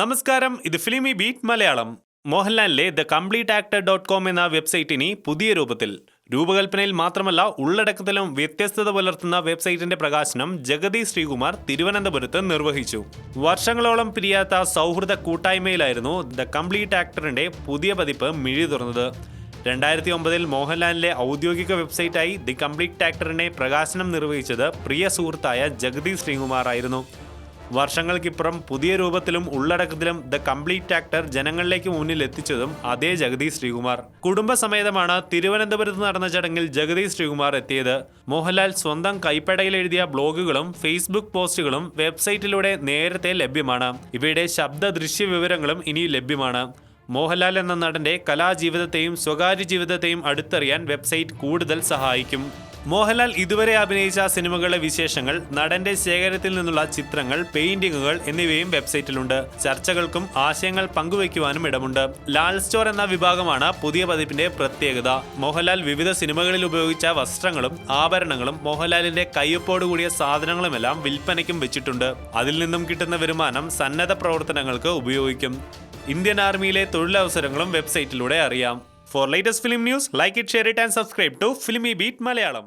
നമസ്കാരം. ഇത് filmi beat Malayalam. മോഹൻലാലിലെ the complete actor dot com എന്ന വെബ്സൈറ്റിനി പുതിയ രൂപത്തിൽ. രൂപകൽപ്പനയിൽ മാത്രമല്ല ഉള്ളടക്കത്തിലും വ്യത്യസ്തത പുലർത്തുന്ന വെബ്സൈറ്റിന്റെ പ്രകാശനം ജഗതി ശ്രീകുമാർ തിരുവനന്തപുരത്ത് നിർവഹിച്ചു. വർഷങ്ങളോളം പിരിയാത്ത സൗഹൃദ കൂട്ടായ്മയിലായിരുന്നു ദ കംപ്ലീറ്റ് ആക്ടറിന്റെ പുതിയ പതിപ്പ് മിഴി തുറന്നത്. രണ്ടായിരത്തി ഒമ്പതിൽ മോഹൻലാലിന്റെ ഔദ്യോഗിക വെബ്സൈറ്റായി ദി കംപ്ലീറ്റ് ആക്ടറിനെ പ്രകാശനം നിർവഹിച്ചത് പ്രിയ സുഹൃത്തായ ജഗതി ശ്രീകുമാർ ആയിരുന്നു വർഷങ്ങൾക്കിപ്പുറം പുതിയ രൂപത്തിലും ഉള്ളടക്കത്തിലും ദ കംപ്ലീറ്റ് ആക്ടർ ജനങ്ങളിലേക്ക് മുന്നിൽ എത്തിച്ചതും അതേ ജഗതി ശ്രീകുമാർ. കുടുംബസമേതമാണ് തിരുവനന്തപുരത്ത് നടന്ന ചടങ്ങിൽ ജഗതി ശ്രീകുമാർ എത്തിയത്. മോഹൻലാൽ സ്വന്തം കൈപ്പടയിൽ എഴുതിയ ബ്ലോഗുകളും ഫേസ്ബുക്ക് പോസ്റ്റുകളും വെബ്സൈറ്റിലൂടെ നേരത്തെ ലഭ്യമാണ്. ഇവയുടെ ശബ്ദ ദൃശ്യ വിവരങ്ങളും ഇനി ലഭ്യമാണ്. മോഹൻലാൽ എന്ന നടന്റെ കലാജീവിതത്തെയും സ്വകാര്യ ജീവിതത്തെയും അടുത്തറിയാൻ വെബ്സൈറ്റ് കൂടുതൽ സഹായിക്കും. മോഹൻലാൽ ഇതുവരെ അഭിനയിച്ച സിനിമകളുടെ വിശേഷങ്ങൾ നടന്റെ ശേഖരത്തിൽ നിന്നുള്ള ചിത്രങ്ങൾ പെയിന്റിങ്ങുകൾ എന്നിവയും വെബ്സൈറ്റിലുണ്ട്. ചർച്ചകൾക്കും ആശയങ്ങൾ പങ്കുവയ്ക്കുവാനും ഇടമുണ്ട്. ലാൽ സ്റ്റോർ എന്ന വിഭാഗമാണ് പുതിയ പതിപ്പിന്റെ പ്രത്യേകത. മോഹൻലാൽ വിവിധ സിനിമകളിൽ ഉപയോഗിച്ച വസ്ത്രങ്ങളും ആഭരണങ്ങളും മോഹൻലാലിന്റെ കയ്യൊപ്പോടുകൂടിയ സാധനങ്ങളുമെല്ലാം വിൽപ്പനയ്ക്കും വെച്ചിട്ടുണ്ട്. അതിൽ നിന്നും കിട്ടുന്ന വരുമാനം സന്നദ്ധ പ്രവർത്തനങ്ങൾക്ക് ഉപയോഗിക്കും. ഇന്ത്യൻ ആർമിയിലെ തൊഴിലവസരങ്ങളും വെബ്സൈറ്റിലൂടെ അറിയാം. For latest film news like it share it and subscribe to filmi beat Malayalam